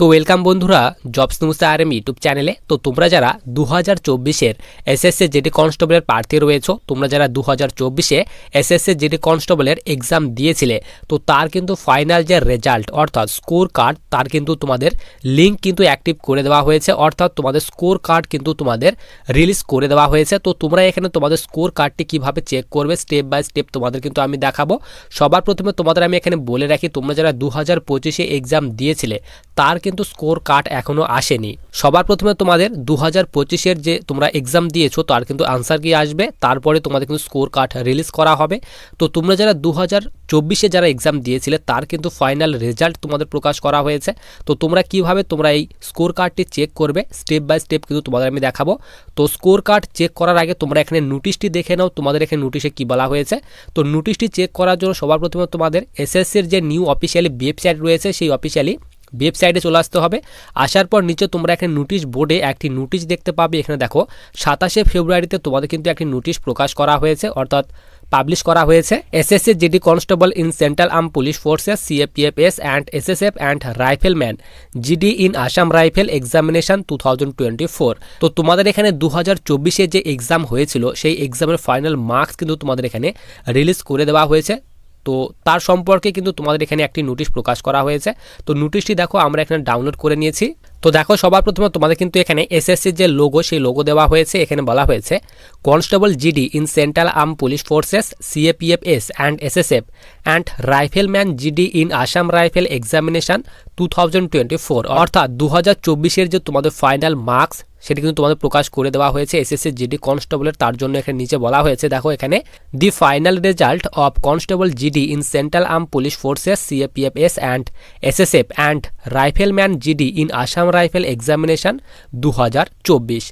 তো ওয়েলকাম বন্ধুরা jobs news R M YouTube চ্যানেলে তো তোমরা যারা দু হাজার চব্বিশের এসএসসি জিডি কনস্টেবলের প্রার্থী রয়েছো, তোমরা যারা দু হাজার চব্বিশে এসএসসি জিডি কনস্টেবলের এক্সাম দিয়েছিলে, তো তার কিন্তু ফাইনাল যে রেজাল্ট অর্থাৎ স্কোর কার্ড তার কিন্তু তোমাদের লিঙ্ক কিন্তু অ্যাক্টিভ করে দেওয়া হয়েছে, অর্থাৎ তোমাদের স্কোর কার্ড কিন্তু তোমাদের রিলিজ করে দেওয়া হয়েছে। তো তোমরা এখানে তোমাদের স্কোর কার্ডটি কীভাবে চেক করবে স্টেপ বাই স্টেপ তোমাদের কিন্তু আমি দেখাবো। সবার প্রথমে তোমাদের আমি এখানে বলে রাখি, তোমরা যারা দু হাজার পঁচিশে এক্সাম দিয়েছিলে, তার কিন্তু স্কোর কার্ড এখনও আসেনি। সবার প্রথমে তোমাদের দু হাজার পঁচিশের যে তোমরা এক্সাম দিয়েছ, তার কিন্তু আনসার কি আসবে? তারপরে তোমাদের কিন্তু স্কোর কার্ড রিলিজ করা হবে। তো তোমরা যারা দু হাজার চব্বিশে যারা এক্সাম দিয়েছিলে, তার কিন্তু ফাইনাল রেজাল্ট তোমাদের প্রকাশ করা হয়েছে। তো তোমরা কীভাবে তোমরা এই স্কোর কার্ডটি চেক করবে স্টেপ বাই স্টেপ কিন্তু তোমাদের আমি দেখাবো। তো স্কোর কার্ড চেক করার আগে তোমরা এখানে নোটিশটি দেখে নাও, তোমাদের এখানে নোটিশে কি বলা হয়েছে। তো নোটিশটি চেক করার জন্য সবার প্রথমে তোমাদের এসএসসির যে নিউ অফিসিয়ালি ওয়েবসাইট রয়েছে, সেই অফিসিয়ালি ওয়েবসাইটে চলে আসতে হবে। আসার পর নিচে তোমরা এখানে নোটিশ বোর্ডে একটি নোটিশ দেখতে পাবে। এখানে দেখো, সাতাশে ফেব্রুয়ারিতে তোমাদের কিন্তু একটি নোটিশ প্রকাশ করা হয়েছে, অর্থাৎ পাবলিশ করা হয়েছে। SSC GD constable in central arm police forces CAPFs and SSF and rifleman GD in Assam rifle examination two তো তোমাদের এখানে দু হাজার যে এক্সাম হয়েছিল, সেই এক্সামের ফাইনাল মার্কস কিন্তু তোমাদের এখানে রিলিজ করে দেওয়া হয়েছে। তো তার সম্পর্কে কিন্তু তোমাদের এখানে একটি নোটিশ প্রকাশ করা হয়েছে। তো নোটিশটি দেখো, আমরা এখানে ডাউনলোড করে নিয়েছি। তো দেখো, সবার প্রথমে তোমাদের কিন্তু এখানে এসএসসির যে লোগো সেই লোগো দেওয়া হয়েছে। এখানে বলা হয়েছে constable GD in central arm police forces CAPFs and SSF and rifleman GD in Assam rifle examination two thousand twenty four. অর্থাৎ দু হাজার চব্বিশের যে তোমাদের ফাইনাল মার্কস, সেটি কিন্তু তোমাদের প্রকাশ করে দেওয়া হয়েছে এসএসসি জিডি কনস্টেবলের, তার জন্য এখানে নিচে বলা হয়েছে। দেখো এখানে, the final result of constable GD in central arm police forces, CAPFs and SSF and rifleman GD in Assam rifle examination দু হাজার চব্বিশ।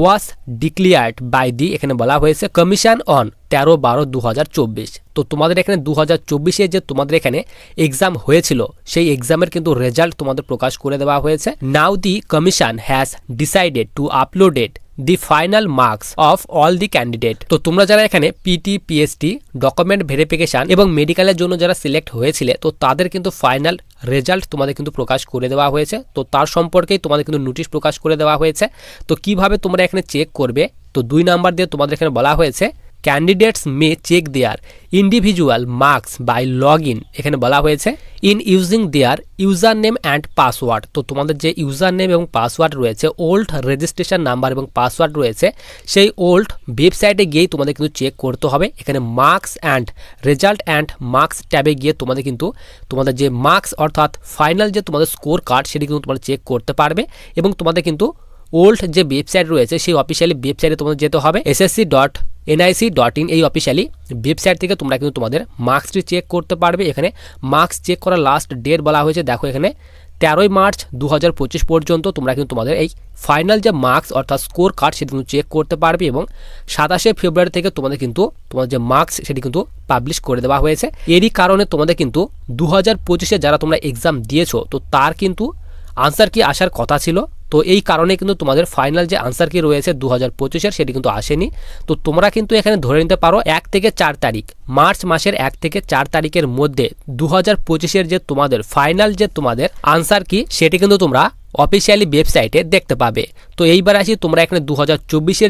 ওয়াস ডিক্লিয়ার্ড বাই দি এখানে বলা হয়েছে কমিশন অন তেরো বারো দু তো তোমাদের এখানে দু হাজার চব্বিশে যে তোমাদের এখানে এক্সাম হয়েছিল, সেই এক্সামের কিন্তু রেজাল্ট তোমাদের প্রকাশ করে দেওয়া হয়েছে। Now the commission has decided to uploaded the final marks of all the candidate তো তোমরা যারা এখানে পিটি পিএসটি ডকুমেন্ট ভেরিফিকেশন এবং মেডিকেলের জন্য যারা সিলেক্ট হয়েছিলে, তো তাদের কিন্তু ফাইনাল রেজাল্ট তোমাদের কিন্তু প্রকাশ করে দেওয়া হয়েছে। তো তার সম্পর্কেই তোমাদের কিন্তু নোটিশ প্রকাশ করে দেওয়া হয়েছে। তো কীভাবে তোমরা এখানে চেক করবে? তো দুই নাম্বার দিয়ে তোমাদের এখানে বলা হয়েছে candidates may check their individual marks by log in এখানে বলা হয়েছে in using their user name and password তো তোমাদের যে ইউজার নেম এবং পাসওয়ার্ড রয়েছে ওল্ড রেজিস্ট্রেশন নাম্বার এবং পাসওয়ার্ড রয়েছে, সেই ওল্ড ওয়েবসাইটে গিয়েই তোমাদের কিন্তু চেক করতে হবে। এখানে marks and result and marks ট্যাবে গিয়ে তোমাদের কিন্তু, তোমাদের যে মার্কস অর্থাৎ ফাইনাল যে তোমাদের স্কোর কার্ড সেটি কিন্তু তোমরা চেক করতে পারবে এবং তোমাদের কিন্তু ওল্ড যে ওয়েবসাইট রয়েছে, সেই অফিসিয়ালি ওয়েবসাইটে তোমাদের যেতে হবে SSC dot NIC dot in এই অফিসিয়ালি ওয়েবসাইট থেকে তোমরা কিন্তু তোমাদের মার্কসটি চেক করতে পারবে। এখানে মার্কস চেক করার লাস্ট ডেট বলা হয়েছে। দেখো এখানে তেরোই মার্চ দু হাজার পঁচিশ পর্যন্ত তোমরা কিন্তু তোমাদের এই ফাইনাল যে মার্কস অর্থাৎ স্কোর কার্ড সেটি কিন্তু চেক করতে পারবে এবং সাতাশে ফেব্রুয়ারি থেকে তোমাদের কিন্তু তোমাদের যে মার্কস সেটি কিন্তু পাবলিশ করে দেওয়া হয়েছে। এরই কারণে তোমাদের কিন্তু দু হাজার যারা তোমরা এক্সাম দিয়েছ, তো তার কিন্তু আনসার কি আসার কথা ছিল? তো এই কারণে কিন্তু তোমাদের ফাইনাল যে আনসার কি রয়েছে দু হাজার পঁচিশের সেটি কিন্তু আসেনি। তো তোমরা কিন্তু এখানে ধরে নিতে পারো এক থেকে চার তারিখ। মার্চ মাসের এক থেকে চার তারিখের মধ্যে দু হাজার পঁচিশের যে তোমাদের ফাইনাল যে তোমাদের আনসার কি, সেটি কিন্তু তোমরা অফিসিয়ালি ওয়েবসাইটে দেখতে পাবে। তো এইবার আসি তোমরা এখানে দু হাজার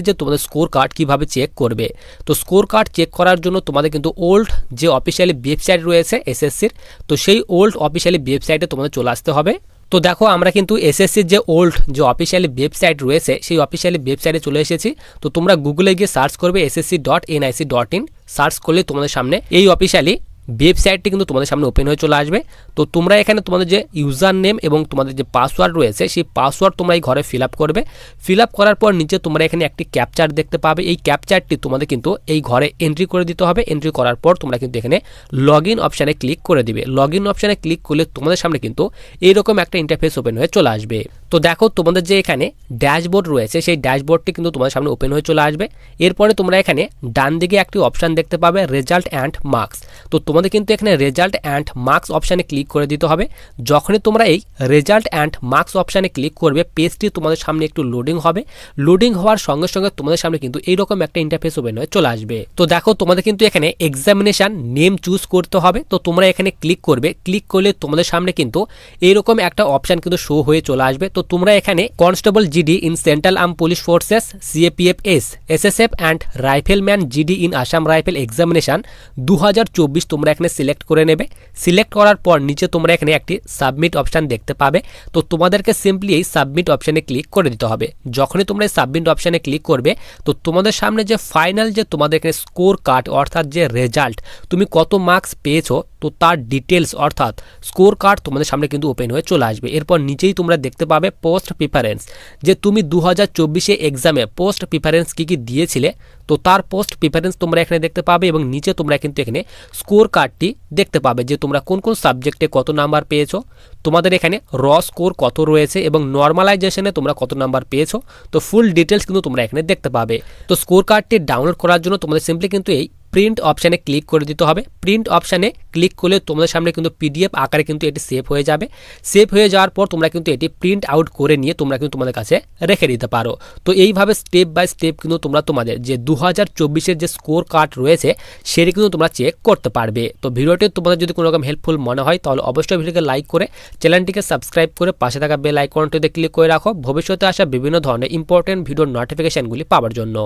যে তোমাদের স্কোর কার্ড কীভাবে চেক করবে। তো স্কোর কার্ড চেক করার জন্য তোমাদের কিন্তু ওল্ড যে অফিসিয়ালি ওয়েবসাইট রয়েছে এসএসসির তো সেই ওল্ড অফিসিয়ালি ওয়েবসাইটে তোমাদের চলে আসতে হবে। তো দেখো, আমরা কিন্তু এসএসসির যে ওল্ড, যে অফিসিয়ালি ওয়েবসাইট রয়েছে, সেই অফিসিয়ালি ওয়েবসাইটে চলে এসেছি। তো তোমরা গুগলে গিয়ে সার্চ করবে SSC dot NIC dot in, search করলে তোমাদের সামনে এই অফিসিয়ালি ওয়েবসাইটটি কিন্তু তোমাদের সামনে ওপেন হয়ে চলে আসবে। তো তোমরা এখানে তোমাদের যে ইউজার নেম এবং তোমাদের যে পাসওয়ার্ড রয়েছে, সেই পাসওয়ার্ড তোমরা এই ঘরে ফিল করবে। ফিল করার পর নিচে তোমরা এখানে একটি ক্যাপচার দেখতে পাবে। এই ক্যাপচারটি তোমাদের কিন্তু এই ঘরে এন্ট্রি করে দিতে হবে। এন্ট্রি করার পর তোমরা কিন্তু এখানে লগ ইন অপশানে ক্লিক করে দিবে। লগ ইন অপশানে ক্লিক করলে তোমাদের সামনে কিন্তু এইরকম একটা ইন্টারফেস ওপেন হয়ে চলে আসবে। তো দেখো তোমাদের যে এখানে ড্যাশবোর্ড রয়েছে, সেই ড্যাশবোর্ডটি কিন্তু তোমাদের সামনে ওপেন হয়ে চলে আসবে। এরপরে তোমরা এখানে ডান দিকে একটি অপশান দেখতে পাবে রেজাল্ট অ্যান্ড মার্কস তো তোমাদের কিন্তু এখানে রেজাল্ট অ্যান্ড মার্কস অপশানে ক্লিক করে দিতে হবে। যখনই তোমরা এই রেজাল্ট অ্যান্ড মার্কস অপশানে ক্লিক করবে পেজটি তোমাদের সামনে একটু লোডিং হবে। লোডিং হওয়ার সঙ্গে সঙ্গে তোমাদের সামনে কিন্তু এইরকম একটা ইন্টারফেস ওপেন হয়ে চলে আসবে। তো দেখো, তোমাদের কিন্তু এখানে এক্সামিনেশন নেম চুজ করতে হবে। তো তোমরা এখানে ক্লিক করবে। ক্লিক করলে তোমাদের সামনে কিন্তু এইরকম একটা অপশন কিন্তু শো হয়ে চলে আসবে। তো তোমরা এখানে constable GD in central arm police forces CAPF S SSF and rifleman GD in Assam rifle examination দু তোমরা এখানে সিলেক্ট করে নেবে। সিলেক্ট করার পর নিচে তোমরা এখানে একটি সাবমিট অপশান দেখতে পাবে। তো তোমাদেরকে সিম্পলি এই সাবমিট অপশানে ক্লিক করে দিতে হবে। যখনই তোমরা এই সাবমিট অপশানে ক্লিক করবে, তো তোমাদের সামনে যে ফাইনাল যে তোমাদের এখানে স্কোর কার্ড অর্থাৎ যে রেজাল্ট তুমি কত মার্কস পেয়েছ তো তার ডিটেলস অর্থাৎ স্কোর কার্ড তোমাদের সামনে কিন্তু ওপেন হয়ে চলে আসবে। এরপর নিচেই তোমরা দেখতে পাবে পোস্ট প্রিফারেন্স যে তুমি দু হাজার চব্বিশে এক্সামে পোস্ট প্রিফারেন্স কী কী দিয়েছিলে, তো তার পোস্ট প্রিফারেন্স তোমরা এখানে দেখতে পাবে এবং নিচে তোমরা কিন্তু এখানে স্কোর কার্ডটি দেখতে পাবে যে তোমরা কোন কোন সাবজেক্টে কত নাম্বার পেয়েছ। তোমাদের এখানে র স্কোর কত রয়েছে এবং নর্মালাইজেশনে তোমরা কত নাম্বার পেয়েছ। তো ফুল ডিটেলস কিন্তু তোমরা এখানে দেখতে পাবে। তো স্কোর কার্ডটি ডাউনলোড করার জন্য তোমাদের সিম্পলি কিন্তু এই প্রিন্ট অপশানে ক্লিক করে দিতে হবে। প্রিন্ট অপশানে ক্লিক করলে তোমাদের সামনে কিন্তু পিডিএফ আকারে কিন্তু এটি সেভ হয়ে যাবে। সেভ হয়ে যাওয়ার পর তোমরা কিন্তু এটি প্রিন্ট আউট করে নিয়ে তোমরা কিন্তু তোমাদের কাছে রেখে দিতে পারো। তো এইভাবে স্টেপ বাই স্টেপ কিন্তু তোমরা তোমাদের যে দু হাজার যে স্কোর কার্ড রয়েছে, সেটি কিন্তু তোমরা চেক করতে পারবে। তো ভিডিওটি তোমাদের যদি কোনো রকম হেল্পফুল মনে হয়, তাহলে অবশ্যই ভিডিওকে লাইক করে চ্যানেলটিকে সাবস্ক্রাইব করে পাশে থাকা বেল আইকনটিতে ক্লিক করে রাখো। ভবিষ্যতে আসা বিভিন্ন ধরনের ইম্পর্টেন্ট ভিডিওর নোটিফিকেশানগুলি পাওয়ার জন্য।